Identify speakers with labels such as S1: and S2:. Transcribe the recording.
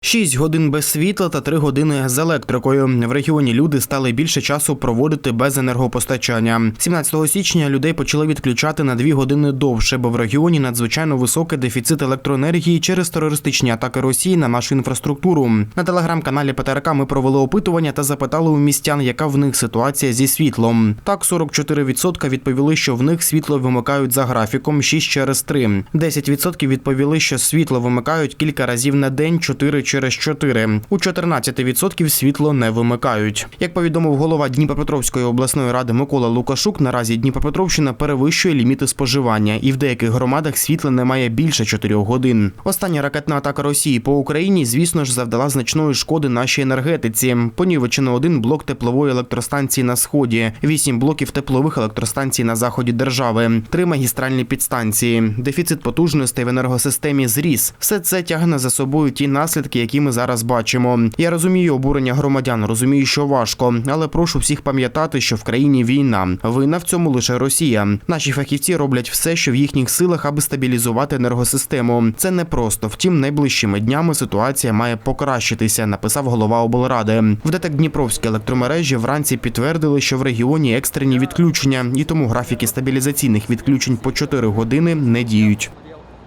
S1: Шість годин без світла та три години з електрикою. В регіоні люди стали більше часу проводити без енергопостачання. 17 січня людей почали відключати на дві години довше, бо в регіоні надзвичайно високий дефіцит електроенергії через терористичні атаки Росії на нашу інфраструктуру. На телеграм-каналі ПТРК ми провели опитування та запитали у містян, яка в них ситуація зі світлом. Так, 44% відповіли, що в них світло вимикають за графіком 6 через 3. 10% відповіли, що світло вимикають кілька разів на день, 4 через 4. У 14% світло не вимикають. Як повідомив голова Дніпропетровської обласної ради Микола Лукашук, наразі Дніпропетровщина перевищує ліміти споживання, і в деяких громадах світла немає більше 4 годин. Остання ракетна атака Росії по Україні, звісно ж, завдала значної шкоди нашій енергетиці. Понівечено один блок теплової електростанції на сході, вісім блоків теплових електростанцій на заході держави, три магістральні підстанції. Дефіцит потужностей в енергосистемі зріс. Все це тягне за собою ті наслідки, які ми зараз бачимо. Я розумію обурення громадян, розумію, що важко, але прошу всіх пам'ятати, що в країні війна. Винна в цьому лише Росія. Наші фахівці роблять все, що в їхніх силах, аби стабілізувати енергосистему. Це непросто. Втім, найближчими днями ситуація має покращитися, написав голова облради. В ДТЕК Дніпровські електромережі вранці підтвердили, що в регіоні екстрені відключення, і тому графіки стабілізаційних відключень по 4 години не діють.